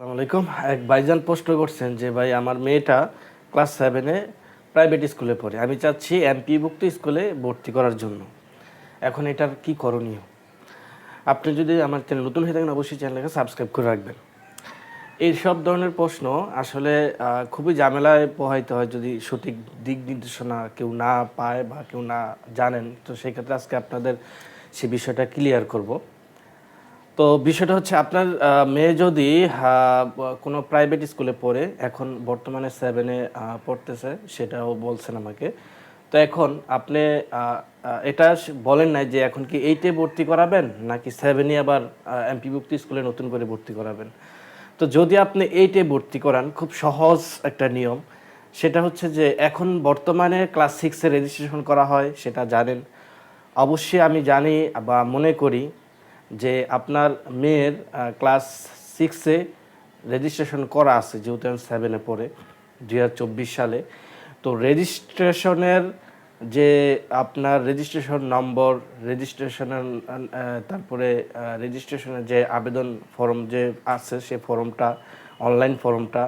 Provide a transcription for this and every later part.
আলাইকুম। এক ভাইজান প্রশ্ন করছেন যে, ভাই, আমার মেয়েটা ক্লাস সেভেনে প্রাইভেট স্কুলে পড়ে। আমি চাচ্ছি এমপি এমপিভুক্ত স্কুলে ভর্তি করার জন্য। এখন এটার কি করণীয়? আপনি যদি আমার চ্যানেল নতুন হয়ে থাকেন, অবশ্যই চ্যানেলকে সাবস্ক্রাইব করে রাখবেন। এই সব ধরনের প্রশ্ন আসলে খুবই ঝামেলায় প্রবাহিত হয় যদি সঠিক দিক নির্দেশনা কেউ না পায় বা কেউ না জানেন। তো সেক্ষেত্রে আজকে আপনাদের সে বিষয়টা ক্লিয়ার করব। তো বিষয়টা হচ্ছে আপনার মেয়ে যদি কোনো প্রাইভেট স্কুলে পড়ে, এখন বর্তমানে সেভেনে পড়তেছে, সেটাও বলছেন আমাকে। তো এখন আপনি এটা বলেন নাই যে এখন কি এইটে ভর্তি করাবেন, নাকি সেভেনে আবার এমপিভুক্ত স্কুলে নতুন করে ভর্তি করাবেন? তো যদি আপনি এইটে ভর্তি করান, খুব সহজ একটা নিয়ম। সেটা হচ্ছে যে এখন বর্তমানে ক্লাস সিক্সে রেজিস্ট্রেশন করা হয়, সেটা জানেন। অবশ্যই আমি জানি বা মনে করি যে আপনার মেয়ের ক্লাস সিক্সে রেজিস্ট্রেশন করা আছে, যেহেতু আমি সেভেনে পড়ে দু হাজার চব্বিশ সালে। তো রেজিস্ট্রেশনের যে আপনার রেজিস্ট্রেশন নম্বর রেজিস্ট্রেশনের তারপরে রেজিস্ট্রেশনের যে আবেদন ফর্ম যে আছে, সে ফর্মটা অনলাইন ফর্মটা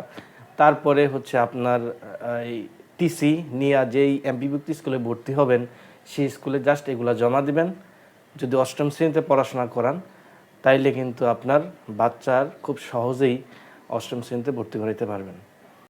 তারপরে হচ্ছে আপনার এই টিসি নিয়ে যেই এমপিভুক্ত স্কুলে ভর্তি হবেন, সেই স্কুলে জাস্ট এগুলা জমা দিবেন। যদি অষ্টম শ্রেণীতে পড়াশোনা করান, তাইলে কিন্তু আপনার বাচ্চার খুব সহজেই অষ্টম শ্রেণীতে ভর্তি করাইতে পারবেন।